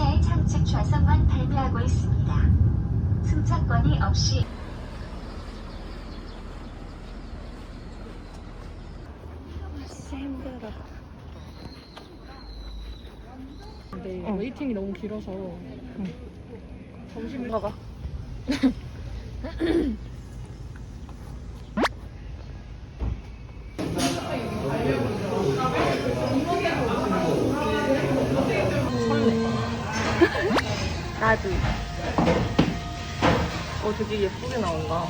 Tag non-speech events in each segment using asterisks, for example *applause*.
네, 시내의 참측 좌석만 발매하고 있습니다. 승차권이 없이 네, 어. 웨이팅이 너무 길어서 점심을 봐봐. *laughs* 나도. 어, 되게 예쁘게 나온다.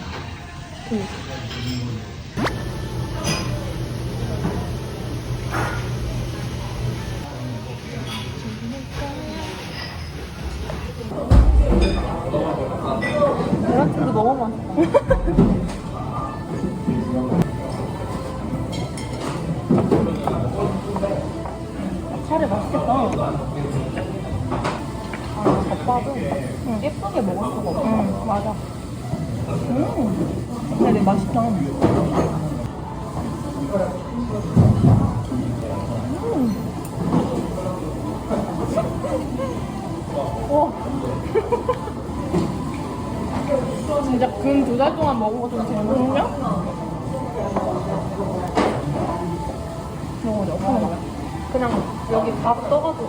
계란찜도 너무 맛있어. 차를 맛있겠다. 아, 덮밥은 예쁘게 먹을 수가 없어. 응, 맞아. 음, 근데 맛있다. 음. 와. *laughs* 진짜 근 두 달 동안 먹은 것 중에 제일 맛있냐? 먹어줘, 그냥. 그냥 여기 밥 떠가지고.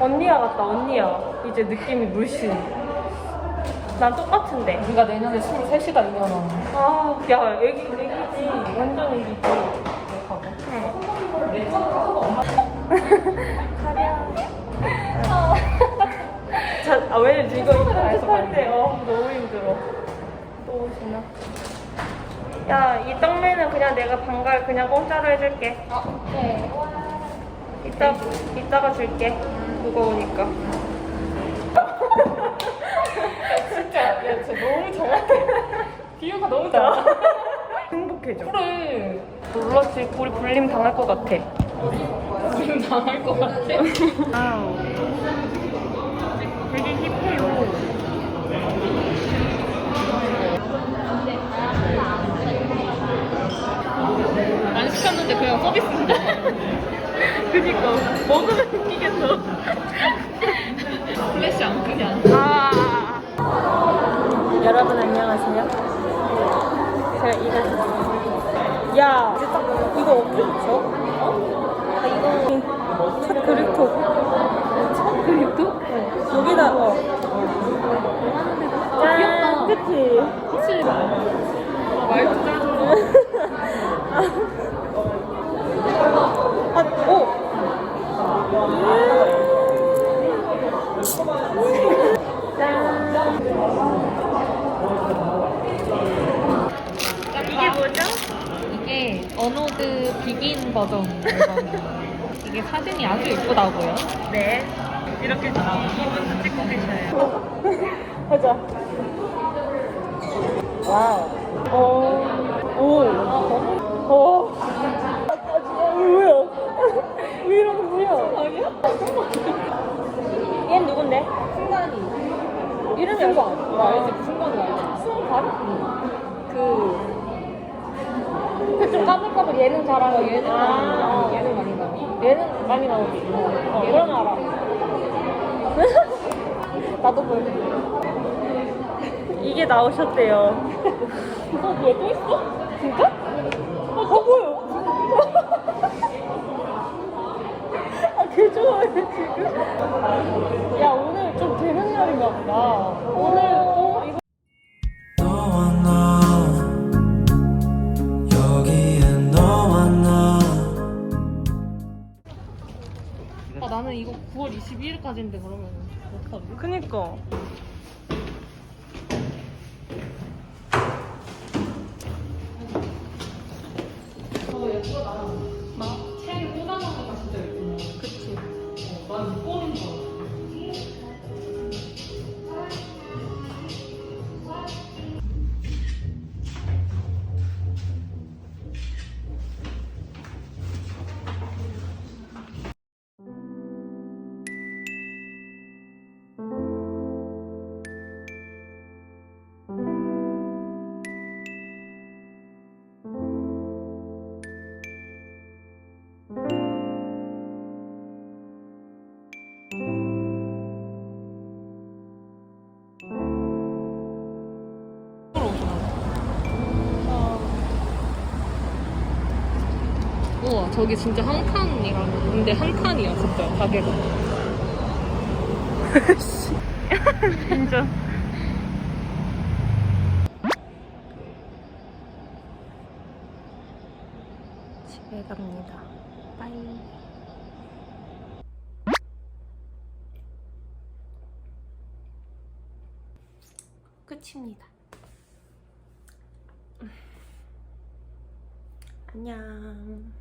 언니야 같다, 언니야. 이제 느낌이 물씬. 난 똑같은데. 우리가 내년에 23시가 2년아 아, 야, 애기, 애기지. 완전 애기지. 자, 아, 왜냐면 이거 연습할 때, 어, 너무 힘들어. 또 오시나? 야, 이 떡면은 그냥 내가 반갈 그냥 공짜로 해줄게. 네 이따, 이따가 줄게. 무거우니까. 진짜 야 진짜 너무 정확해 비유가 너무 정확해 행복해져. 그래 놀랐지? 우리 불림 당할 것 같아. 지금 당할 것 같아 아우. 되게 힙해요. 여러분 안녕하세요. 제가 이거 야 이거 어떻게 붙여? 어? 아 이거 첫 그립톡. 첫 그립톡? 네. 여기다 어. 짠, 그치? 혹시 말도 잘 아, 오! 이게 뭐죠? 이게 어노드 비긴 버전 이게 사진이 아주 예쁘다고요 네. 이렇게 이분도 찍고 계셔요. *laughs* 가자. 와우. 어, 오. 오. 아, 진짜 뭐야? 왜 이러는 거야? 아니야? 얘는 누군데? 승관이 이름이 승관 알지? 나 알지 승관이 알지 승관? 그. 그좀 까불까불 예능 잘하고 예능 아. 예능 많이 나와 얘는 많이 나오지. 어, 그런 알아. *laughs* 나도 볼. 이게 나오셨대요. 어 뭐야 또 있어? 진짜? 어, 더 보여. *laughs* 아, 개 좋아해, 지금. 야, 오늘 좀 되는 날인가 보다. 오늘, 아 나는 이거 9월 22일까지인데 그러면 어떡하지? 그니까 우와 저기 진짜 한 칸이라고 근데 한 칸이야 진짜 가게가 *laughs* 진짜. 집에 갑니다. 빠이. 끝입니다. 안녕.